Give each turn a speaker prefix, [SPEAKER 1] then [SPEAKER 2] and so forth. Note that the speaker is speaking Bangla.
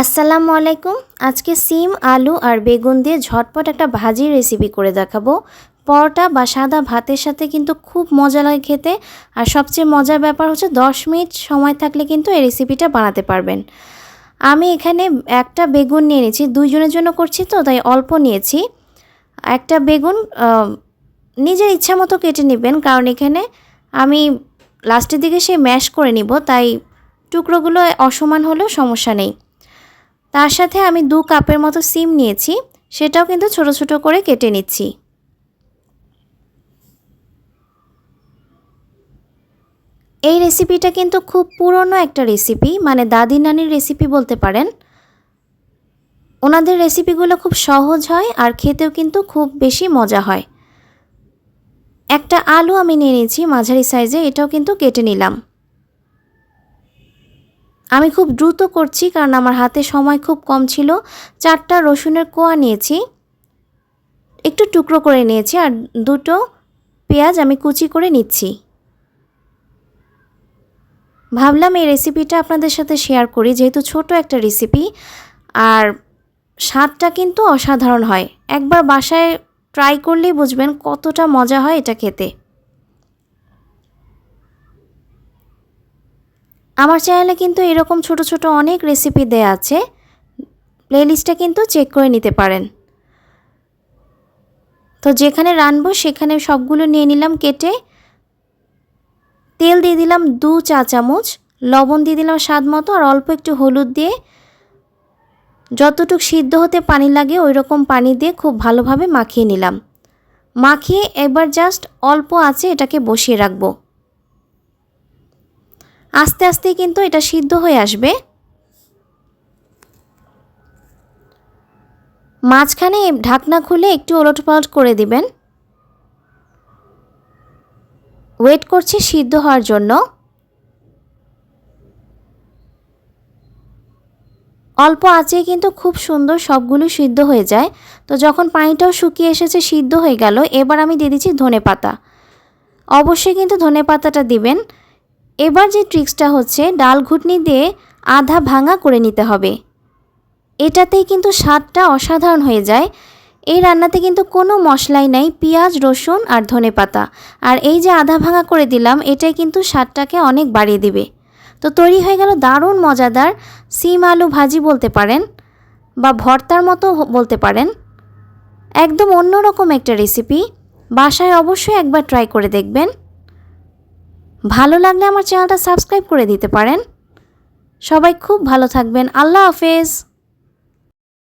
[SPEAKER 1] আসসালামু আলাইকুম। আজকে সিম, আলু আর বেগুন দিয়ে ঝটপট একটা ভাজি রেসিপি করে দেখাবো। পরোটা বা সাদা ভাতের সাথে কিন্তু খুব মজা লাগে খেতে। আর সবচেয়ে মজার ব্যাপার হচ্ছে 10 মিনিট সময় থাকলে কিন্তু এই রেসিপিটা বানাতে পারবেন। আমি এখানে একটা বেগুন নিয়ে নিয়েছি দুইজনের জন্য করছি তো, তাই অল্প নিয়েছি। একটা বেগুন নিজের ইচ্ছা মতো কেটে নেবেন, কারণ এখানে আমি লাস্টের দিকে সে ম্যাশ করে নিব, তাই টুকরোগুলো অসমান হলেও সমস্যা নেই। তার সাথে আমি দু কাপের মতো সিম নিয়েছি, সেটাও কিন্তু ছোট ছোট করে কেটে নিচ্ছি। এই রেসিপিটা কিন্তু খুব পুরনো একটা রেসিপি মানে দাদি নানির রেসিপি বলতে পারেন। ওনাদের রেসিপিগুলো খুব সহজ হয় আর খেতেও কিন্তু খুব বেশি মজা হয়। একটা আলু আমি নিয়ে নিয়েছি, মাঝারি সাইজে, এটাও কিন্তু কেটে নিলাম। আমি খুব দ্রুত করছি কারণ আমার হাতে সময় খুব কম ছিল। চারটা রসুনের কোয়া নিয়েছি। একটু টুকরো করে নিয়েছি আর দুটো পেঁয়াজ আমি কুচি করে নিচ্ছি। ভাবলাম এই রেসিপিটা আপনাদের সাথে শেয়ার করি, যেহেতু ছোট একটা রেসিপি আর স্বাদটা কিন্তু অসাধারণ হয়। একবার বাসায় ট্রাই করলেই বুঝবেন কতটা মজা হয় এটা খেতে। আমার চ্যানেলে কিন্তু এরকম ছোট ছোট অনেক রেসিপি দেয়া আছে। প্লেলিস্টটা কিন্তু চেক করে নিতে পারেন। তো যেখানে রানবো সেখানে সবগুলো নিয়ে নিলাম কেটে। তেল দিয়ে দিলাম দু চা চামচ, লবণ দিয়ে দিলাম স্বাদ মতো, আর অল্প একটু হলুদ দিয়ে। যতটুকু সিদ্ধ হতে পানি লাগে ওই রকম পানি দিয়ে খুব ভালোভাবে মাখিয়ে নিলাম। মাখিয়ে এবার জাস্ট অল্প আছে এটাকে বসিয়ে রাখব। আস্তে আস্তে কিন্তু এটা সিদ্ধ হয়ে আসবে। মাঝখানে ঢাকনা খুলে একটু ওলটপালট করে দিবেন। ওয়েট করছি সিদ্ধ হওয়ার জন্য। অল্প আছে কিন্তু খুব সুন্দর সবগুলো সিদ্ধ হয়ে যায়। তো যখন পানিটাও শুকিয়ে এসেছে, সিদ্ধ হয়ে গেল। এবার আমি দিয়ে দিচ্ছি ধনে পাতা অবশ্যই কিন্তু ধনে পাতাটা দিবেন। এবার যে ট্রিক্সটা হচ্ছে, ডাল ঘুটনি দিয়ে আধা ভাঙা করে নিতে হবে। এটাতেই কিন্তু স্বাদটা অসাধারণ হয়ে যায়। এই রান্নাতে কিন্তু কোনো মশলাই নাই, পেঁয়াজ, রসুন আর ধনে পাতা। আর এই যে আধা ভাঙা করে দিলাম, এটাই কিন্তু স্বাদটাকে অনেক বাড়িয়ে দিবে। তো তৈরি হয়ে গেল দারুণ মজাদার সিম আলু ভাজি বলতে পারেন, বা ভর্তার মতো বলতে পারেন। একদম অন্যরকম একটা রেসিপি বাসায় অবশ্যই একবার ট্রাই করে দেখবেন। ভালো লাগলে আমার চ্যানেলটা সাবস্ক্রাইব করে দিতে পারেন। সবাই খুব ভালো থাকবেন। আল্লাহ হাফেজ।